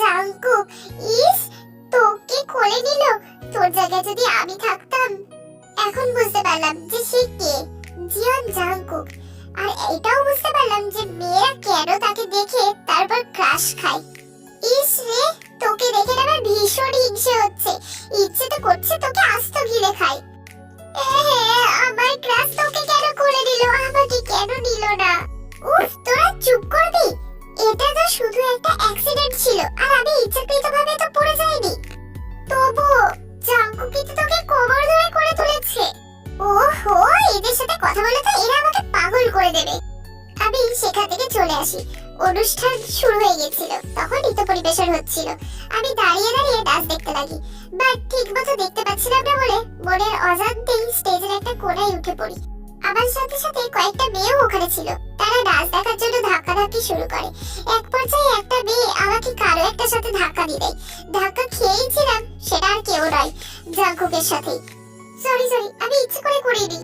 Jungkook ইস, তোকে কোলে নিল। তোর জায়গায় যদি আমি থাকতাম, এখন বুঝতে পারলাম যে সে কে? জিয়ন জাংকুক আর এটাও বুঝতে পারলাম যে মেয়েরা কেন তাকে দেখে তারপর ক্রাশ খায়। ইস রে, তোকে দেখে আমার ভীষণ হিংসে হচ্ছে। করে দেবে। আমি সেখান থেকে চলে আসি। অনুষ্ঠান শুরু হয়ে গেছিল। তখন নৃত্য পরিবেশন হচ্ছিল। আমি দাঁড়িয়ে দাঁড়িয়ে ডান্স দেখতে লাগি। বাট ঠিক মতো দেখতে পাচ্ছিলাম না বলে মনের অজান্তেই স্টেজের একটা কোণায় উঠে পড়ি। আমার সাথে সাথে কয়েকটা মেয়েও ওখানে ছিল। তারা ডান্স দেখার জন্য ধাক্কাধাক্কি শুরু করে। এক পর্যায়ে একটা মেয়ে আমাকে কারও একটা সাথে ধাক্কা দিয়ে দেয়। ধাক্কা খেয়েই ছিলাম, সেটা আর কেউ নয়, জাঙ্কুকের সাথেই। সরি সরি আমি ইচ্ছে করে করিনি।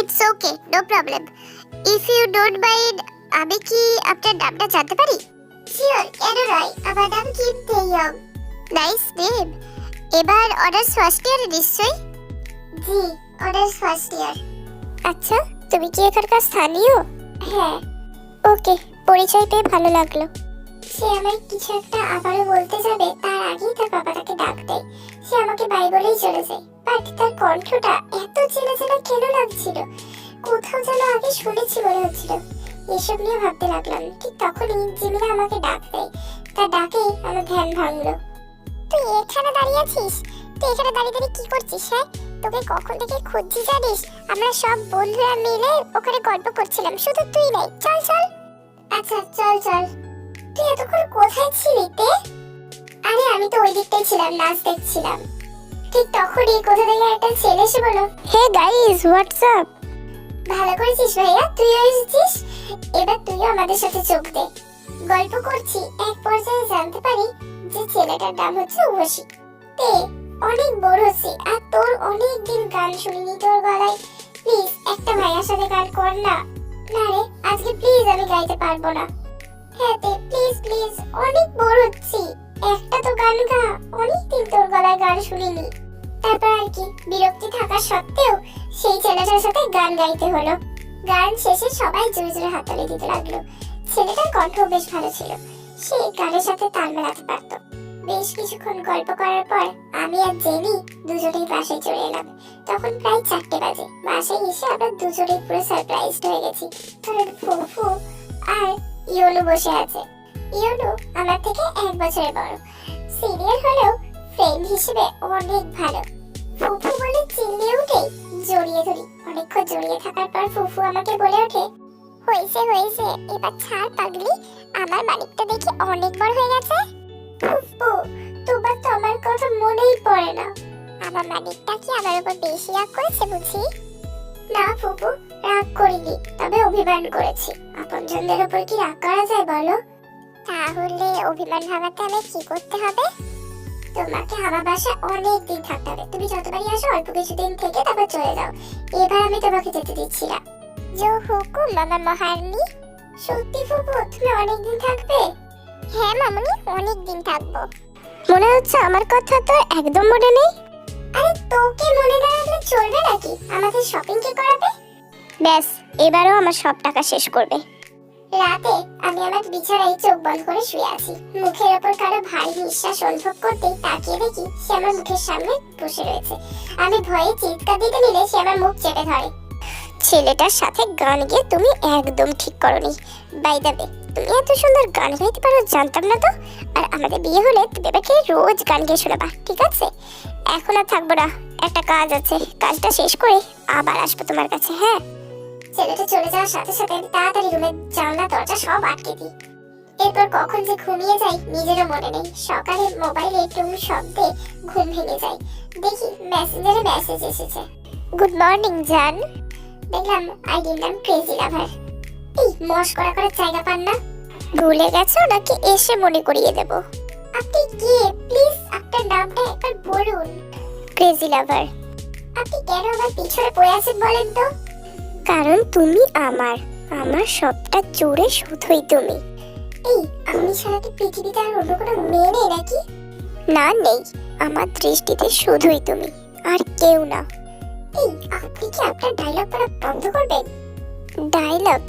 It's okay no problem if you don't mind আমি কি আপনার নামটা জানতে পারি? শিওর কেন নয়? আমার নাম কিম তেইয়ং নাইস নেম এবার অনার্স ফার্স্ট ইয়ারে নিশ্চয়ই? জি অনার্স ফার্স্ট ইয়ার আচ্ছা তুমি কি এখানকার স্থানীয়? হ্যাঁ। ওকে পরিচয় পেয়ে ভালো লাগল। সে আমায় কিছু একটা আবারও বলতে যাবে তার আগেই তার বাবা তাকে ডাক দেয়। সে আমাকে বাই বলেই চলে যায়। বাট তার কণ্ঠটা এত চেনা চেনা কেন লাগছিল? কোথাও যেন আগে শুনেছি মনে হচ্ছিল। এসব নিয়ে ভাবতে লাগলাম। ঠিক তখনই জিমিনা আমাকে ডাক দেয়। তার ডাকে আমার ধ্যান ভাঙলো তুই এখানে দাঁড়িয়ে আছিস? তুই এখানে দাঁড়িয়ে দাঁড়িয়ে কি করছিস হ্যাঁ? তোকে কখন থেকে খুঁজছি জানিস? আমরা সব বন্ধুরা মিলে ওখানে গল্প করছিলাম। শুধু তুই নাই। চল চল। আচ্ছা চল চল। তুই এতক্ষণ কোথায় ছিলি তে? আরে, আমি তো ওই দিকটাই ছিলাম, নাচ দেখছিলাম। ঠিক তখনই কোথা থেকে একটা ছেলে এসে বলল, হে গাইস হোয়াটসঅ্যাপ ভালো করেছিস ভাইয়া? তুইও এসেছিস? এবার তুইও আমাদের সাথে যোগ দে। গল্প করছি, এক পর্যায়ে জানতে পারি যে ছেলেটার নাম হচ্ছে উর্বশী তে, অনেক বড় হচ্ছে আর তোর অনেক দিন গান শুনিনি তোর গলায়। প্লিজ, একটা ভাইয়ার সাথে গান কর না। না রে, আজকে প্লিজ আমি গাইতে পারব না। হ্যাঁ তে, প্লিজ প্লিজ, অনেক বড় হচ্ছি একটা তো গান গা, অনেক দিন তোর গলায় গান শুনিনি। তারপর আর কি, বিরক্তি থাকা সত্ত্বেও সেই ছেলেটার সাথে গান গাইতে হলো। গান শেষে সবাই জোরে জোরে হাততালি দিতে লাগল। ছেলেটার কণ্ঠ বেশ ভালো ছিল। সে গানের সাথে তাল মেলাতে পারত। বেশ কিছুক্ষণ গল্প করার পর আমি আর জেনি দুজনেই বাসায় চলে এলাম। তখন প্রায় চারটে বাজে। বাসায় এসে আমরা দুজনেই পুরো সারপ্রাইজড হয়ে গেছি। কারণ ফুফু আর ইয়োনু বসে আছে। ইয়োনু আমার থেকে এক বছরের বড়। সিনিয়র হলেও ফ্রেন্ড হিসেবে অনেক ভালো। ফুফু বলে চিল্লিয়ে উঠে জড়িয়ে ধরি। অনেকক্ষণ জড়িয়ে থাকার পর ফুফু আমাকে বলে ওঠে, হয়েছে হয়েছে, এবার ছাড় পাগলি, আমার মানিকটা দেখি অনেক বড় হয়ে গেছে। ফুফু, তোমার তো আমার কথা মনেই পড়ে না। আমার মানিকটা কি আমার উপর বেশি রাগ করেছে বুঝি? না ফুফু, রাগ করিনি, তবে অভিমান করেছি। আপনজনদের উপর কি রাগ করা যায় বলো? তাহলে অভিমান ভাঙাতে আমি কি করতে হবে? তোমাকে আমার বাসায় অনেক দিন থাকতে হবে। তুমি যতবারই আসো, অল্প কিছুদিন থেকে তারপর চলে যাও। এবার আমি তোমাকে যেতে দিচ্ছি না। জো হুকুম, মামা মহারানী। সত্যি ফুপু, তুমি অনেক দিন থাকবে? হ্যাঁ মামুনি, অনেক দিন থাকব। মনে হচ্ছে আমার কথা তো একদম মনে নেই? আরে তোকে মনে না রাখলে চলবে নাকি? আমাদের শপিং কে করাবে? ব্যাস, এবারও আমার সব টাকা শেষ করবে। রাতে আমি আমার বিছানায় চোখ বন্ধ করে শুয়ে আছি। মুখের ওপর কারও ভারী নিঃশ্বাস অনুভব করতে তাকিয়ে দেখি সে আমার মুখের সামনে বসে রয়েছে। আমি ভয়ে চিৎকার দিতে নিলে সে আমার মুখ চেপে ধরে। ছেলেটার সাথে গান গিয়ে তুমি একদম ঠিক করনি। বাই দ্য তুমি এত সুন্দর গান গাইতে পারো জানতাম না তো। আর আমাদের বিয়ে হলে তুমি রোজ গান গিয়ে শোনাবা, ঠিক আছে? এখন আর থাকব না, একটা কাজ আছে। কাজটা শেষ করে আবার আসব তোমার কাছে হ্যাঁ? ছেলেটা চলে যাওয়ার সাথে সাথে আমি তাড়াতাড়ি রুমের জানলা, দরজা সব আটকে দিই। এরপর কখন যে ঘুমিয়ে যাই নিজেরও মনে নেই। সকালে মোবাইলে টুম শব্দে ঘুম ভেঙে যায়। দেখি মেসেঞ্জারে মেসেজ এসেছে। গুড মর্নিং জান দেখলাম আইডির নাম ক্রেজি লাভার এই, মশ করা করার জায়গা পান না। ভুলে গেছো নাকি এসে মনে করিয়ে দেব? আপনি কে? প্লিজ আপনার নামটা একবার বলুন। ক্রেজি লাভার আপনি কেন আমার পিছনে পড়ে আছেন বলেন তো? কারণ তুমি আমার আমার সবটা জোরে শুধুই তুমি। এই, আমি ছাড়া কি পৃথিবীতে আর অন্য কোনো মেয়ে নেই নাকি? না, নেই। আমার দৃষ্টিতে শুধুই তুমি, আর কেউ না। এই, আপনি কি আপনার ডায়লগ পড়া বন্ধ করবেন? ডায়লগ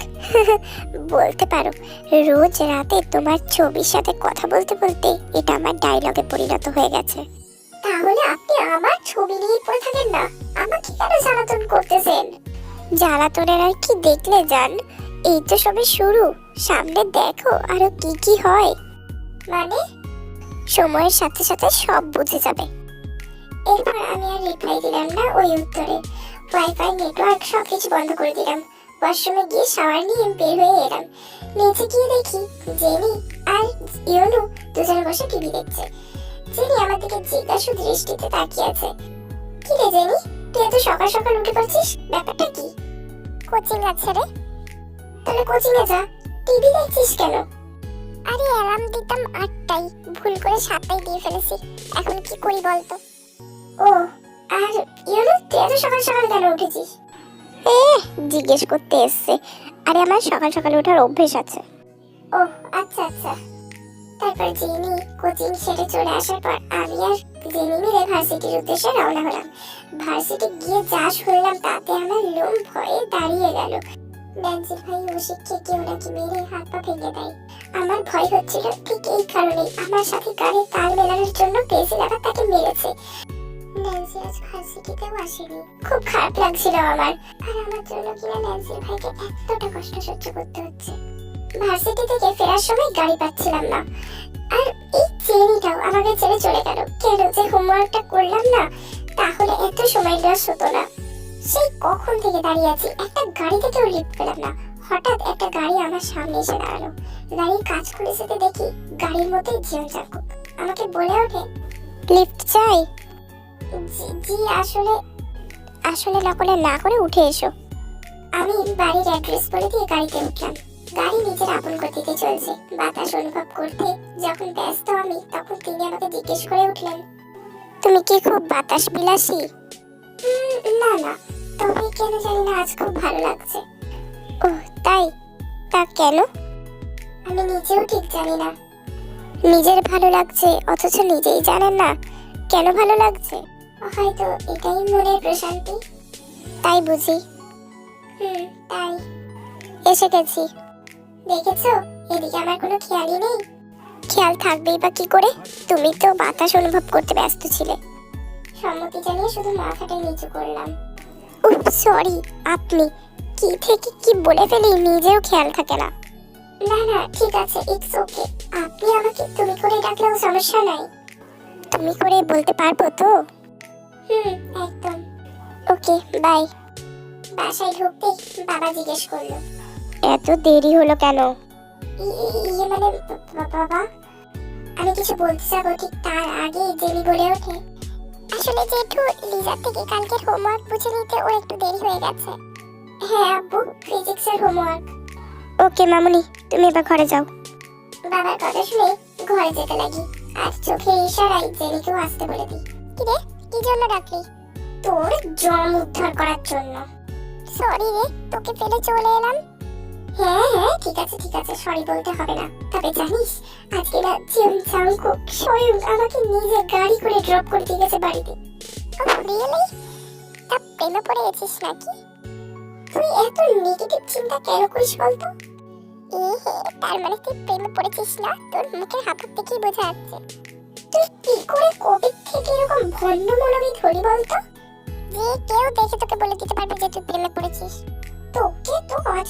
বলতে পারো, রোজ রাতে তোমার ছবির সাথে কথা বলতে বলতে এটা আমার ডায়লগে পরিণত হয়ে গেছে। তাহলে আপনি আমার ছবি নিয়ে পড়ে থাকেন না। আমাকে কেন জ্বালাতন করতেছেন? জ্বালাতনের আর কি দেখলে যান এই তো সবে শুরু। সামনে দেখো আরও কি কি হয়। মানে? সময়ের সাথে সাথে সব বুঝে যাবে। এরপর আমি আর রিপ্লাই দিলাম না ওই উত্তরে। ওয়াইফাই নেটওয়ার্ক সব কিছু বন্ধ করে দিলাম। ওয়াশরুমে গিয়ে শাওয়ার নিয়ে বের হয়ে এলাম। নিচে গিয়ে দেখি জেনি আর ইয়োনু দুজনে বসে টিভি দেখছে। জেনি আমার দিকে জিজ্ঞাসু দৃষ্টিতে তাকিয়ে আছে। কি রে জেনি, তুই এত সকাল সকাল উঠে পড়ছিস? ব্যাপারটা কি? কোচিং আছে রে? তাহলে কোচিং এ যা। টিভি দেখছিস কেন? আরে অ্যালার্ম দিতাম আটটাই ভুল করে সাতটায় দিয়ে ফেলেছি। এখন কি করি বলতো? ও, আর ইয়োনু, তুই এত সকাল সকাল কেন উঠেছিস? এ, জিজ্ঞেস করতে এসছে। আরে আমার সকাল সকাল ওঠার অভ্যেস আছে। ও আচ্ছা আচ্ছা। তারপর জেনি কোচিং সেরে চলে আসার পর আমি আর জেনি মিলে ভার্সিটির উদ্দেশ্যে রওনা হলাম। ভার্সিটি গিয়ে যা শুনলাম তাতে আমার লোম ভয়ে দাঁড়িয়ে গেল। ন্যান্সির ভাই ওষিককে কেউ নাকি মেরে হাত পা ভেঙে দেয়। আমার ভয় হচ্ছিল ঠিক এই কারণেই। আমার সাথে গাড়ি তাল মেলানোর জন্য পেয়েছিল আবার তাকে মেরেছে। ন্যান্সি আজ ভার্সিটিতেও আসেনি। খুব খারাপ লাগছিল আমার। আর আমার জন্য কিনা ন্যান্সির ভাইকে এতটা কষ্ট সহ্য করতে হচ্ছে। ভার্সিটি থেকে ফেরার সময় গাড়ি পাচ্ছিলাম না। আর এই চেনিটাও আমাকে ছেড়ে চলে গেল। কেন যে হোমওয়ার্কটা করলাম না, তাহলে এত সময় লস হতো না। সেই কখন থেকে দাঁড়িয়ে আছি, একটা গাড়ি থেকেও লিফট পেলাম না। হঠাৎ একটা গাড়ি আমার সামনে এসে দাঁড়াল। গাড়ির কাজ খুলে যেতে দেখি গাড়ির মধ্যে জিয়ন চাকুক আমাকে বলে ওঠে লিফট চাই? জি আসলে আসলে নকলে না করে উঠে এসো। আমি বাড়ির অ্যাড্রেস বলে দিয়ে গাড়িতে উঠলাম। গাড়ি নিজের আপন গতিতে চলছে। বাতাস অনুভব করতে যখন ব্যস্ত আমি, তখন তিনি আমাকে জিজ্ঞেস করে উঠলেন, তুমি কি খুব বাতাস বিলাসী না না। তবে কেন জানি না, আজ খুব ভালো লাগছে। ও তাই? তা কেন? আমি নিজেও ঠিক জানি না। নিজের ভালো লাগছে, অথচ নিজেই জানেন না কেন ভালো লাগছে? হয়তো এটাই মনের প্রশান্তি? তাই বুঝি। হুম, তাই। এসে গেছি। দেখেছ? এদিকে আমার কোনো খেয়ালই নেই। খেয়াল থাকবেই বা কি করে? তুমি তো বাতাস অনুভব করতে ব্যস্ত ছিলে। সম্মতি জানিয়ে শুধু মাথাটা নিচু করলাম। সরি আপনি কি থেকে কি বলে ফেলি নিজেও খেয়াল থাকে না। না না, ঠিক আছে ইটস ওকে আপনি আমাকে তুমি করে ডাকলেও সমস্যা নাই। তুমি করে বলতে পারব তো? হুম, একদম। ওকে বাই বাসায় ঢুকতেই বাবা জিজ্ঞেস করল। এত দেরি হলো কেন? ইয়ে মানে বাবা আমি কিছু বলতে যাব ঠিক তার আগে জেনি বলে ওঠে। আসলে জেঠু লিজার থেকে কালকের হোমওয়ার্ক বুঝে নিতে ওর একটু দেরি হয়ে গেছে। হ্যাঁ আব্বু ফিজিক্সের হোমওয়ার্ক ওকে মামুনি তুমি এবার ঘরে যাও। বাবার কথা শুনে ঘরে যেতে লাগি। আর চোখের ইশারায় জেনিকেও আসতে বলে দিই। কি রে কি জন্য ডাকলি? তোর জম উদ্ধার করার জন্য। সরি রে তোকে ফেলে চলে এলাম। হ্যাঁ হ্যাঁ ঠিক আছে ঠিক আছে সরি বলতে হবে না। তবে জানিস, আজকে না জিয়ন চাংকুক স্বয়ং আমাকে নিজে গাড়ি করে ড্রপ করে দিয়ে গেছে বাড়িতে। তা প্রেমে পড়ে গেছিস নাকি? তুই এত নেগেটিভ চিন্তা কেন করিস বলতো? তার মানে তুই প্রেমে পড়েছিস না? তোর মুখের হাবভাব দেখেই বোঝা যাচ্ছে। তুই কি করে কবে থেকে এরকম ভণ্ড মনোবি ধরি বলতো? যে কেউ দেখে তোকে বলে দিতে পারবে যে তুই প্রেমে পড়েছিস। তোকে তো আজ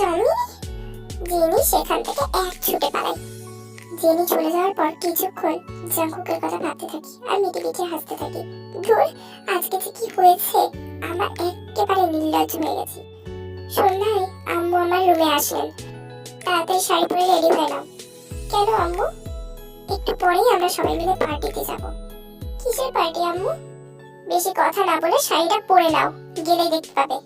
জেনি সেখান থেকে এক ছুটে পালাই জেনি চলে যাওয়ার পর কিছুক্ষণ জাঙ্কুকের কথা ভাবতে থাকি আর মিটি মিটি হাসতে থাকি। ধুর, আজকে যে কি হয়েছে, আমার একেবারে নির্লজ্জ হয়ে গেছি। সন্ধ্যায় আম্মু আমার রুমে আসলেন। তাড়াতাড়ি শাড়ি পরে রেডি হয়ে নাও। কেন আম্মু? একটু পরেই আমরা সবাই মিলে পার্টিতে যাব। কিসের পার্টি আম্মু? বেশি কথা না বলে শাড়িটা পরে নাও গেলেই দেখতে পাবে।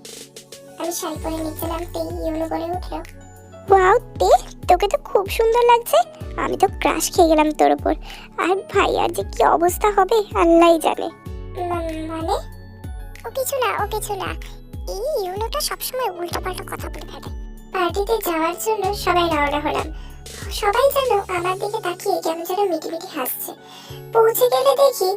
আমি শাড়ি পরে নিচে নামতেই ইউনো করে উঠল ওয়াও তে, তোকে তো খুব সুন্দর লাগছে। আমি তো ক্রাশ খেয়ে গেলাম তোর উপর। আর ভাই আর যে কি অবস্থা হবে আল্লাহই জানে। মানে? ও কিছু না, ও কিছু না। এই ইউনোটা সবসময় উল্টো পাল্টা কথা বলে ফেলে। পার্টিতে যাওয়ার জন্য সবাই রওনা হলাম। সবাই যেন আমার দিকে তাকিয়ে কেমন যেন মিটিমিটি হাসছে। পৌঁছে গেলে দেখি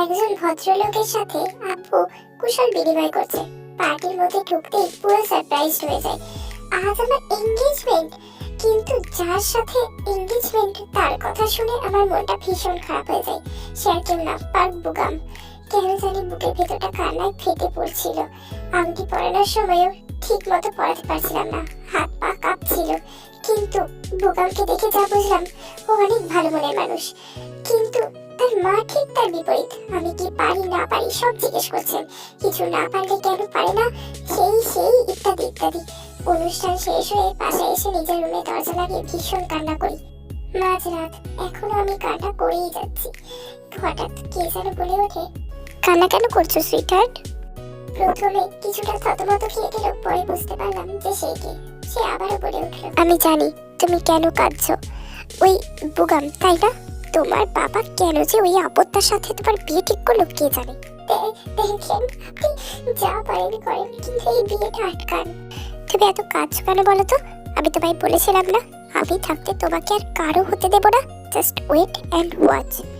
একজন ভদ্রলোকের সাথে আব্বু কুশল বিনিময় করছে। পার্টির মধ্যে ঢুকতেই পুরো সারপ্রাইজ হয়ে যায়। আজ আমার এঙ্গেজমেন্ট কিন্তু যার সাথে এঙ্গেজমেন্ট তার কথা শুনে আমার মনটা ভীষণ খারাপ হয়ে যায়। সে আর কেউ না পার্ক বুগাম। কেন জানি বুকের ভেতরটা কান্নায় ফেটে পড়ছিল। আংটি পরানোর সময়ও ঠিক মতো পড়াতে পারছিলাম না। হাত পা কাঁপছিল। কিন্তু বুগামকে দেখে যা বুঝলাম, ও অনেক ভালো মনের মানুষ। কিন্তু তার মা ঠিক তার বিপরীত। আমি কি পারি না পারি সব জিজ্ঞেস করছেন। কিছু না পারলে কেন পারে না? সেই সেই ইত্যাদি ইত্যাদি। অনুষ্ঠান শেষ হয়ে পাশে এসে নিজের রুমে দরজা লাগিয়ে ভীষণ কান্না করি। মাঝরাত, এখনও আমি কান্না করেই যাচ্ছি। হঠাৎ কে যেন বলে ওঠে, কান্না কেন করছ সুইটহার্ট প্রথমে কিছুটা থতমত খেয়ে গেল পরে বুঝতে পারলাম যে সে কে। সে আবারও বলে উঠল, আমি জানি তুমি কেন কাঁদছো। ওই বুগাম, তাই না? তোমার বাবা কেন যে ওই আপত্তার সাথে তোমার বিয়ে ঠিক করল, কে জানে? আপনি যা পারেন করেন, কিন্তু এই বিয়েটা আটকান। তুমি এত কাজ কেন বলো তো? আমি তোমায় বলেছিলাম না, আমি থাকতে তোমাকে আর কারও হতে দেবো না। Just wait and watch